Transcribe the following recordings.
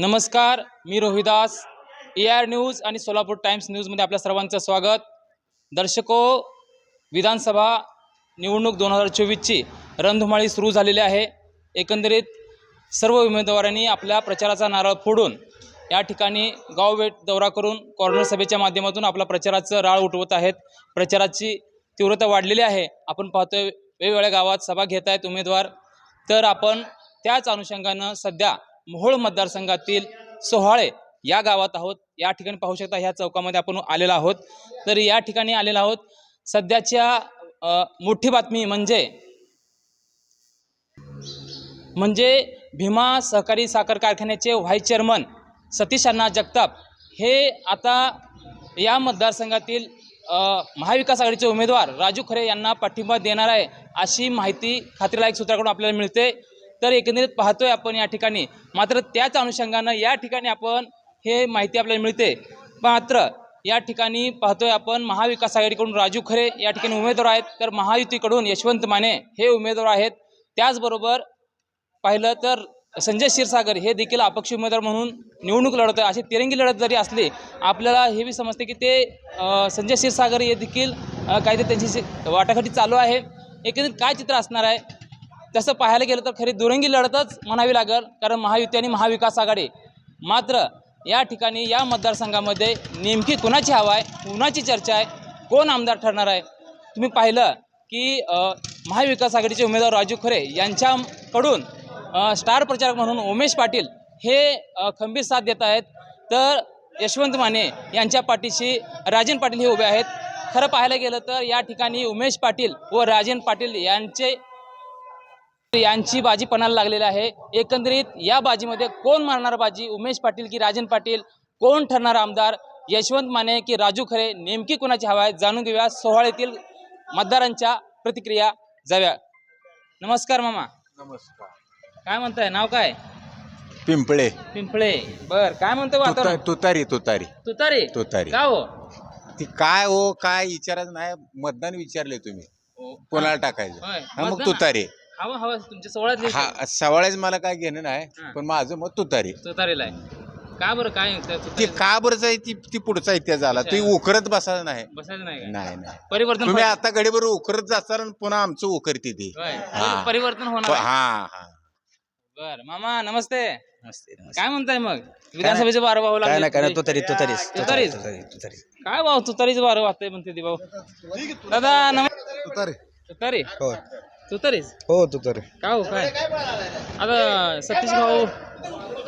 नमस्कार मी Rohidas A R news आणि सोलापूर टाइम्स न्यूजमध्ये आपल्या सर्वांचं स्वागत. दर्शको विधानसभा निवडणूक दोन हजार चोवीसची रणधुमाळी सुरू झालेली आहे. एकंदरीत सर्व उमेदवारांनी आपल्या प्रचाराचा नारळ फोडून या ठिकाणी गावभेट दौरा करून कॉर्नर सभेच्या माध्यमातून आपला प्रचाराचं राळ उठवत आहेत. प्रचाराची तीव्रता वाढलेली आहे. आपण पाहतोय वेगवेगळ्या गावात सभा घेत आहेत उमेदवार. तर आपण त्याच अनुषंगानं सध्या मोहोळ मतदारसंघातील सोहाळे या गावात आहोत. या ठिकाणी पाहू शकता ह्या चौकामध्ये आपण आलेलो आहोत. तर या ठिकाणी आलेलो आहोत. सध्याच्या मोठी बातमी म्हणजे म्हणजे भीमा सहकारी साखर कारखान्याचे व्हाईस चेअरमन सतीश अण्णा जगताप हे आता या मतदारसंघातील महाविकास आघाडीचे उमेदवार राजू खरे यांना पाठिंबा देणार आहे अशी माहिती खात्रीलायक सूत्राकडून आपल्याला मिळते. तर एकंदरीत पाहतोय आपण या ठिकाणी. मात्र त्याच अनुषंगानं या ठिकाणी आपण हे माहिती आपल्याला मिळते. मात्र या ठिकाणी पाहतोय आपण महाविकास आघाडीकडून राजू खरे या ठिकाणी उमेदवार आहेत. तर महायुतीकडून यशवंत माने हे उमेदवार आहेत. त्याचबरोबर पाहिलं तर संजय क्षीरसागर हे देखील अपक्ष उमेदवार म्हणून निवडणूक लढत आहे अशी तिरंगी लढत जरी असली आपल्याला हे बी समजते की ते संजय क्षीरसागर हे देखील काहीतरी त्यांची वाटाघाटी चालू आहे. एकंदरीत काय चित्र असणार आहे? तसं पाहायला गेलं तर खरी दुरंगी लढतच म्हणावी लागेल कारण महायुती आणि महाविकास आघाडी. मात्र या ठिकाणी या मतदारसंघामध्ये नेमकी कुणाची हवा आहे कुणाची चर्चा आहे कोण आमदार ठरणार आहे? तुम्ही पाहिलं की महाविकास आघाडीचे उमेदवार राजू खरे यांच्याकडून स्टार प्रचारक म्हणून उमेश पाटील हे खंबीर साथ देत आहेत. तर यशवंत माने यांच्या पाठीशी राजन पाटील हे उभे आहेत. खरं पाहायला गेलं तर या ठिकाणी उमेश पाटील व राजन पाटील यांचे यांची बाजी पणाला लागलेली आहे. एकंदरीत या बाजीमध्ये कोण मारणार बाजी? उमेश पाटील की राजन पाटील? कोण ठरणार आमदार? यशवंत माने की राजू खरे? नेमकी कोणाची हवा आहे? जाणून घेऊया. सोहळ्यातील मतदारांच्या प्रतिक्रिया जाव्या. नमस्कार मामा. नमस्कार. काय म्हणताय? नाव काय? पिंपळे. पिंपळे. बर. काय म्हणतो तुता- तुतारी तुतारी. तुतारी? तुतारी. का हो? ती काय हो काय विचारच नाही. मतदान विचारले तुम्ही. कोणाला टाकायचं? होय. हा मग मतदान- तुतारी. हवा हवा तुमच्या सोहळ्यातली हा सवाळेच मला काय घेणं नाही हा. पण माझं मत तुतारी. तुतारीला आहे. का बरं काय ती तुतारीला? का बरंच आहे ती ती पुढचा इतिहास झाला. ती उकरत बसायचं नाही. बसायचं नाही का? नाही नाही. परिवर्तन तुम्ही. आता गडीभर उकरत जाताल आणि पुन्हा आमचं उकरते ती. होय. हा. परिवर्तन होणार हा आहे. हा बर मामा नमस्ते. नमस्ते नमस्ते. काय म्हणताय मग? विधानसभेचे बारं भाऊ काय काय नाही. तुतारी तुतारीच तुतारीच? तुतारी तुतारी. काय भाऊ तुतारीच बारं वाटतंय म्हणते ती भाऊ. दादा नम तुतारे. तुतारी. हो तुतारीच हो तुतारे काय हो काय? आता सतीश भाऊ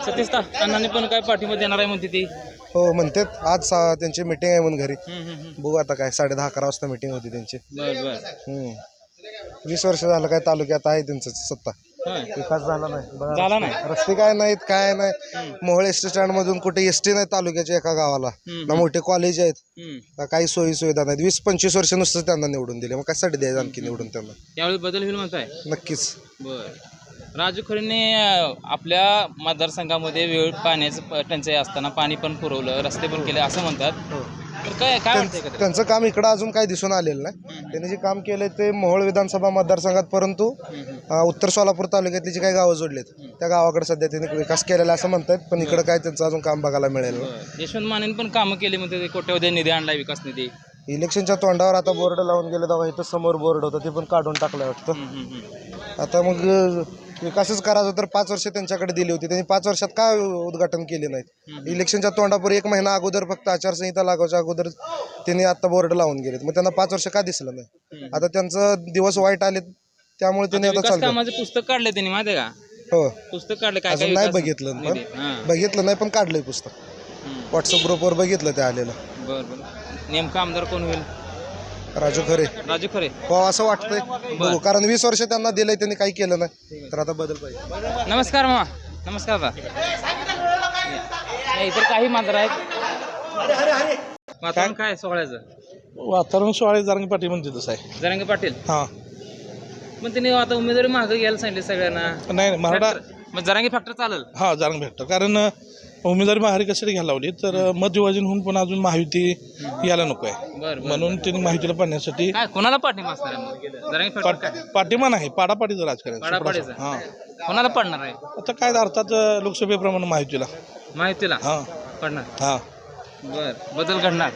सतीश ता अण्णांनी पण काय पाठिंबा देणार आहे म्हणते ती. हो म्हणतात. आज सा- त्यांची मीटिंग आहे म्हणून घरी. बघू आता काय साडे दहा अकरा वाजता मीटिंग होती त्यांची. बर बर. हम्म. वीस वर्ष झालं काय तालुक्यात आहे त्यांचं सत्ता. विकास झाला नाही. बघा झाला नाही. रस्ते काय नाहीत काय नाही. मोहोळ एस टी स्टँड मधून कुठे एस टी नाही तालुक्याच्या एका गावाला. हम्म. ना मोठे कॉलेज आहेत. हम्म. ना काही सोयी सुविधा नाहीत. वीस पंचवीस वर्ष नुसतं त्यांना निवडून दिले. मग कशासाठी द्यायचं आणखी निवडून त्यांना? यावेळी बदल होईल म्हणताय? नक्कीच. बर. राजू खरेने अं, आपल्या मतदारसंघामध्ये वेळ पाण्याचं प- टंचाई असताना पाणी पण पुरवलं रस्ते पण केले असं म्हणतात. तर काय काय वाटतंय त्यां- एकंदरीत? त्यांचं काम इकडं अजून काही दिसून आलेलं नाही. त्यांनी जे काम केलंय ते मोहोळ विधानसभा मतदारसंघात परंतु अं, उत्तर सोलापूर तालुक्यातली जी काही गावं जोडलीत त्या गावाकडे सध्या त्यांनी विकास केलेला असं म्हणतात पण इकडं काय त्यांचं अजून काम बघायला मिळेल नाही. यशवंत मानेने पण कामं केली म्हणते कोट्यवधी निधी आणलाय विकास निधी इलेक्शनच्या तोंडावर आता बोर्ड लावून गेले तेव्हा इथं समोर बोर्ड होतं ते पण काढून टाकलं वाटतं हम्म, हम्म, हम्म. आता मग अं, विकासच करायचा तर पाच वर्ष त्यांच्याकडे दिली होती. त्यांनी पाच वर्षात का उद्घाटन केले नाहीत इलेक्शनच्या तोंडावर एक महिना अगोदर फक्त आचारसंहिता लागायच्या अगोदर त्यांनी आता बोर्ड लावून गेलेत. मग त्यांना पाच वर्ष का दिसलं नाही? आता त्यांचं दिवस वाईट आले त्यामुळे त्यांनी आता चालतं कामाचे पुस्तक काढले त्यांनी माहिती का? हो. पुस्तक काढले काय काय अजून नाही बघितलं पण. बघितलं नाही पण काढलंय पुस्तक. व्हॉट्सअप ग्रुपवर बघितलं ते आलेलं. बरं बरं. नेमका आमदार कोण होईल? राजू खरे. राजू खरे. हो असं वाटतंय. बघू कारण वीस वर्ष त्यांना दिलंय त्यांनी काही केलं नाही. तर आता बदल पाहिजे. नमस्कार मामा नमस्कार या, इतर काही मांजर आहेत. वातावरण काय आहे सोहळ्याचं? वातावरण सोहळे जारंगी पाटील म्हणते तसं आहे. जरांगे पाटील? हां. मग त्यांनी आता उमेदवारी मागं घ्यायला सांगितले सगळ्यांना. नाही नाही, मराठा मग जरांगे फॅक्टर चालेल. हां जारंग भेटतं कारण अ, उमेदवारी महारी कशासाठी घ्यायला लावली? तर मत विभाजन होऊन पण अजून महायुती यायला नको आहे. बरं बरं म्हणून त्यांनी माहितीला पाडण्यासाठी काय कोणाला पाठिंबा असणार आहे मग? जरांगे फॅक्टर काय पाठिंबा नाही पाडापाडीचं राजकारण पाडापाडीचं. कोणाला पडणार आहे? आता काय अर्थात अ, लोकसभेप्रमाणे माहितीला माहितीला हां. पडणार. हां. बर बदल घडणार.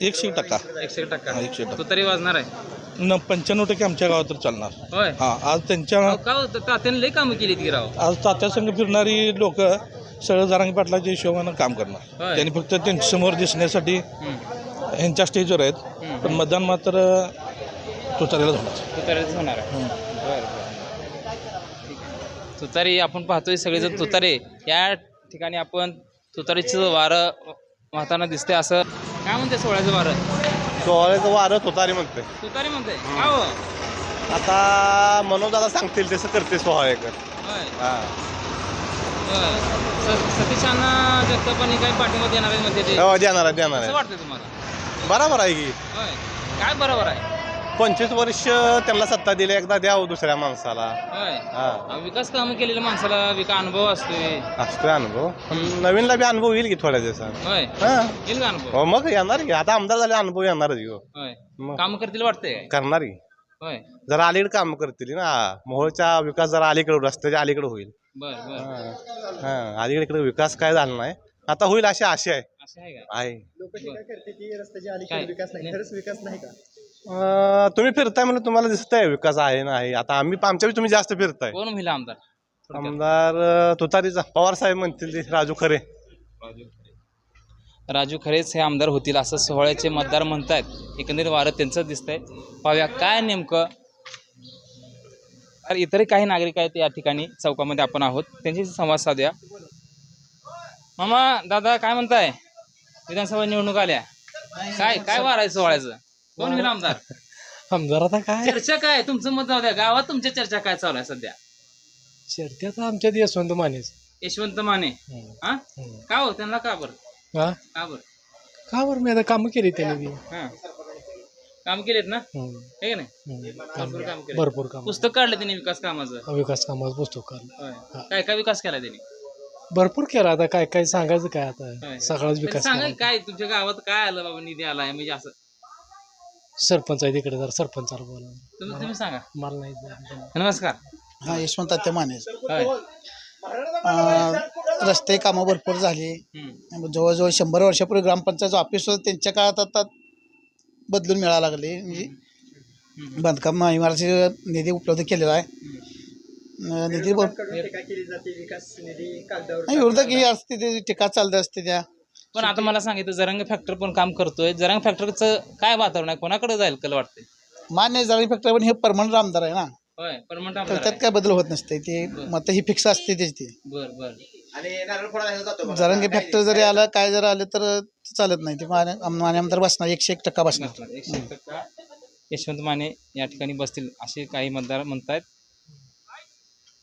एकशे टक्का. एकशे टक्का. हा, एकशे टक्का. तो तरी वाजणार आहे. न पंच्याण्णव टक्के आमच्या गावात तर चालणार. होय. हां आज त्यांच्या अहो, का होतं तात्याने लई कामं केली ती राव. आज तात्यासंघ फिरणारी लोक सगळं जारांगी पाटलाच्या हिशोबानं काम करणार. त्यांनी फक्त त्यांच्यासमोर दिसण्यासाठी. ह्यांच्या स्टेजवर आहेत. पण मतदान मात्र तुतारीलाच होणार तुतारीच होणार आहे. हम्म. बरं बरं. तुतारी आपण पाहतोय सगळेजण तुतारे. या ठिकाणी आपण तुतारीचं वारं वाहताना दिसतंय असं. काय म्हणते सोहळ्याचं वारं? सोहळ्याचं वारं तुतारी म्हणते तुतारी म्हणते का हो? आता मनोदादा सांगतील तसं करते सोहळ्याकर होय. हा. सतीशांना जगतापानी काही पाठिंबा देणार आहे म्हणते ते? हो देणार आहे देणार कसं आहे वाटतंय तुम्हाला? बरोबर आहे की. होय. काय बरोबर आहे? पंचवीस वर्ष त्यांना सत्ता दिली एकदा द्यावं दुसऱ्या माणसाला. होय. हा. अहो, विकास कामं केलेल्या माणसाला विका अनुभव असतोय. असतोय अनुभव. पण नवीनला बी अनुभव येईल की थोड्या दिवसात. होय. हा. येईल का अनुभव? हो मग येणार की. आता आमदार झाले अनुभव येणारच की हो. होय. मग कामं करतील वाटतंय काय? करणार की. होय. जरा अलीकडे काम करतील ना. मोहोळचा विकास जरा अलीकडे रस्त्याच्या अलीकडे होईल. बर बर. हा. अलीकडे इकडे विकास काय झाला नाही. आता होईल अशी आशा आहे. असं आहे का? आहे. काय? नाही. अं, तुम्ही फिरताय म्हणून तुम्हाला दिसतंय विकास आहे ना आहे. आता आम्ही आमच्या बी तुम्ही जास्त फिरताय. कोण महिला आमदार? थोडक्यात. आमदार अं, तुतारीचा. पवार साहेब म्हणतील ते राजू खरे. राजू खरेच हे आमदार होतील असं सोहळ्याचे मतदार म्हणतायत. एकंदरीत वारं त्यांचं दिसतंय. पाहूया काय नेमकं तर इतरही काही नागरिक आहेत या ठिकाणी चौकामध्ये आपण आहोत. त्यांच्याशी संवाद साधूया. मामा दादा काय म्हणताय? विधानसभा निवडणूक आल्या. काय काय वार आहे सोहळ्याचं कोण होईल आमदार? आमदार आता काय? चर्चा काय? तुमचं मत जाऊ द्या. गावात तुमच्या चर्चा काय चालू आहे सध्या? चर्चा आमच्यात यशवंत मानेच. यशवंत माने. हा? का हो? त्यांना का बरं? हा? का बरं? का बरं? मी आता कामं केली त्यांनी. बी हा. काम केलेत ना? हम्म, हे का नाही? हम्म. भरपूर काम केले भरपूर काम. पुस्तक काढलं त्यांनी विकास कामाचं? विकास कामाचं पुस्तक काढलं. होय. काय काय विकास केला त्यांनी? भरपूर केला. आता काय काय सांगायचं काय होय. आता सगळाच पण विकास सांगा केला. काय तुमच्या गावात काय आलं बाबा निधी आलाय? म्हणजे असं. सरपंच आहे तिकडे जर सरपंचाला बोला तुम्ही तुम्ही सांगा. मला नाही. नमस्कार. हा यशवंत आत्या होय. अं, रस्ते कामं भरपूर झाली. हम्म. जवळजवळ शंभर वर्षापूर्वी ग्रामपंचायत ऑफिस होतं. त्यांच्या काळात आता बदलून मिळायला लागले. म्हणजे बांधकाम इमारतीचे निधी उपलब्ध केलेला आहे. निधी नाही, विरोधक ही असते ते टीका चालत असते त्या. पण आता मला सांगितलं जरंग फॅक्टर पण काम करतोय. जरंग फॅक्टरचं काय वातावरण आहे? कोणाकडे जाईल कल वाटतंय? मान्य झाली फक्त पण हे परमनंट आमदार आहे ना. होय तर त्यात काय बदल होत नसते. ते मत ही फिक्स असते त्याची ती. बर बर. जरंगे फॅक्टर जरी आलं काय. जर आलं तर चालत नाही. ते माने माने आमदार बसणार एकशे एक टक्का बसणार. एकशे एक टक्का. यशवंत माने या ठिकाणी बसतील असे काही मतदार म्हणतायत.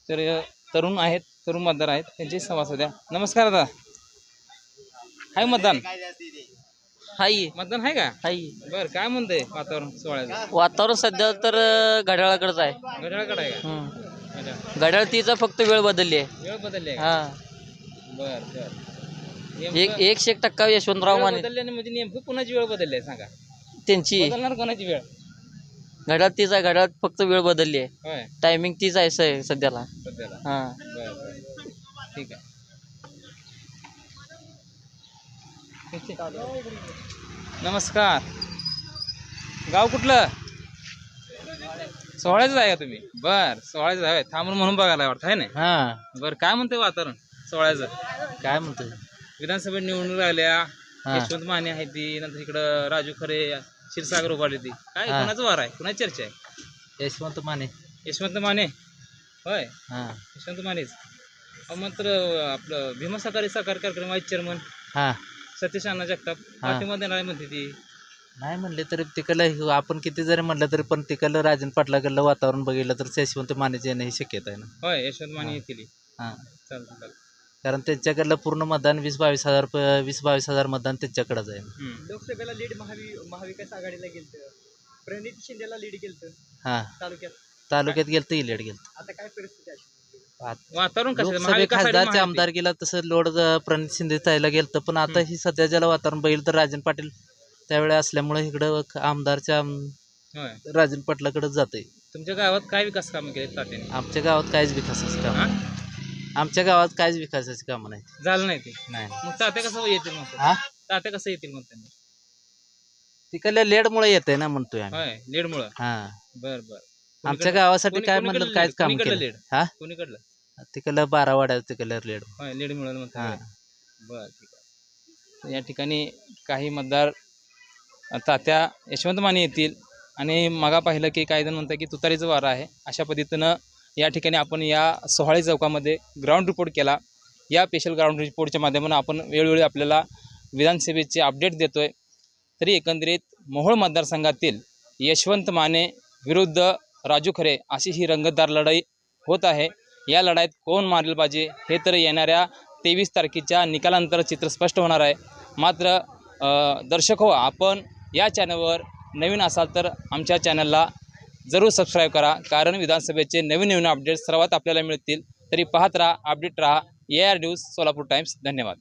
तर तरुण आहेत तरुण मतदार आहेत त्यांची संवाद साध्या नमस्कार दादा. हाय मतदान. हाय. मतदान आहे का? हाय. बर काय म्हणतंय वातावरण सोहळ्याचं? वातावरण सध्या तर घड्याळाकडेच आहे. घड्याळकडे आहे का. घड्याळ. तिचा फक्त वेळ बदलली आहे. वेळ बदलली आहे? हा. बर बर. एक एकशे एक टक्का यशवंतराव माने. बदलल्याने म्हणजे नेमकं कोणाची वेळ बदलली आहे सांगा. त्यांची. बदलणार कोणाची वेळ? घड्याळ तीच आहे घड्याळ फक्त वेळ बदलली आहे. होय. टायमिंग तीच आहे स- सध्याला. सध्याला. हा. बर बर. ठीक आहे. ठीक आहे. नमस्कार. गाव कुठलं? सोहळ्याचं आहे का तुम्ही? बर सोहळ्याचं आहे. थांबून म्हणून बघायला वाटतं आहे ना? हा. बरं काय म्हणते वातावरण? सोहळ्याचं काय म्हणतोय? विधानसभेत निवडणूक आल्या हा. यशवंत माने आहे ती नंतर इकडं राजू खरे क्षीरसागर उभारली ती काय हा. कोणाचं वार आहे? कोणाची चर्चा आहे? यशवंत माने. यशवंत माने? होय? हा. यशवंत मानेच. अहो, मात्र आपलं भीमा सहकारी सहकार कार्यक्रम व्हाईस चेअरमन हा. सतीश अण्णा जगताप. पाठिंबा देणार आहे म्हणते ती. नाही म्हणले तरी तिकडलं आपण किती जरी म्हटलं तरी पण तिकडलं राजन पाटलाकडलं वातावरण बघितलं तर यशवंत मानेचे येणं ही शक्यता आहे ना. होय यशवंत माने येतील. हा. चालतं चालतं कारण त्यांच्याकडलं पूर्ण मतदान वीस बावीस हजार प- वीस बावीस हजार मतदान त्यांच्याकडेच आहे. लोकसभेला लीड महावि महाविकास आघाडीला गेलतं. प्रणित शिंदेला लीड गेलतं. हा. तालुक्यात. तालुक्यात गेलं तर इलेट गेलं आता काय परिस्थिती अशी वातावरण कसं? लोकसभे महाविकास आघाडी खासदारचे महायुती. आमदार गेला तसं लोड प्रणित शिंदे ताईला गेलं पण आता ही सध्या ज्याला वातावरण बघितलं तर राजन पाटील त्यावेळी असल्यामुळे इकडं ख- आमदारच्या आम- होय. राजन पाटलाकडेच जाते तुमच्या गावात काय विकास कामं केले तात्याने? आमच्या गावात काहीच विकासाचं काम हा? नाही. आमच्या गावात काहीच विकासाची कामं नाही झालं नाही ते. नाही. मग तात्या कसं येतील मग? हा? तात्या कसं येतील मग त्यांनी? तिकडल्या लेडमुळे येते ना म्हणतोय आम्ही. होय लीडमुळं? हा. बर बर. आमच्या गावासाठी कोणी- काय कोणीकडलं म्हणलं काहीच lead? काम केलं lead? हा? कोणीकडलं? तिकडलं बारा वाड्या तिकडलं लेड. होय लीडमुळं हा. म्हणतात बर ठीक आहे. तर या ठिकाणी काही मतदार तात्या यशवंत माने येतील. आणि मगा पाहिलं की काही जण म्हणतात की तुतारीचं वारं आहे. अशा पद्धतीनं या ठिकाणी आपण या सोहाळे चौकामध्ये ग्राउंड रिपोर्ट केला. या स्पेशल ग्राउंड रिपोर्टच्या माध्यमातून आपण वेळोवेळी आपल्याला विधानसभेचे अपडेट देतो आहे तरी एकंदरीत मोहोळ मतदारसंघातील यशवंत माने विरुद्ध राजू खरे अशी ही रंगतदार लढाई होत आहे. या लढाईत कोण मारलं पाहिजे हे तर येणाऱ्या तेवीस तारखेच्या निकालानंतर चित्र स्पष्ट होणार आहे. मात्र दर्शक हो आपण या चॅनलवर नवीन असाल तर आमच्या चॅनलला जरूर सबस्क्राईब करा. कारण विधानसभेचे नवीन नवीन अपडेट्स सर्वात आपल्याला मिळतील. तरी पाहत राहा अपडेट राहा. A R news Solapur Times धन्यवाद.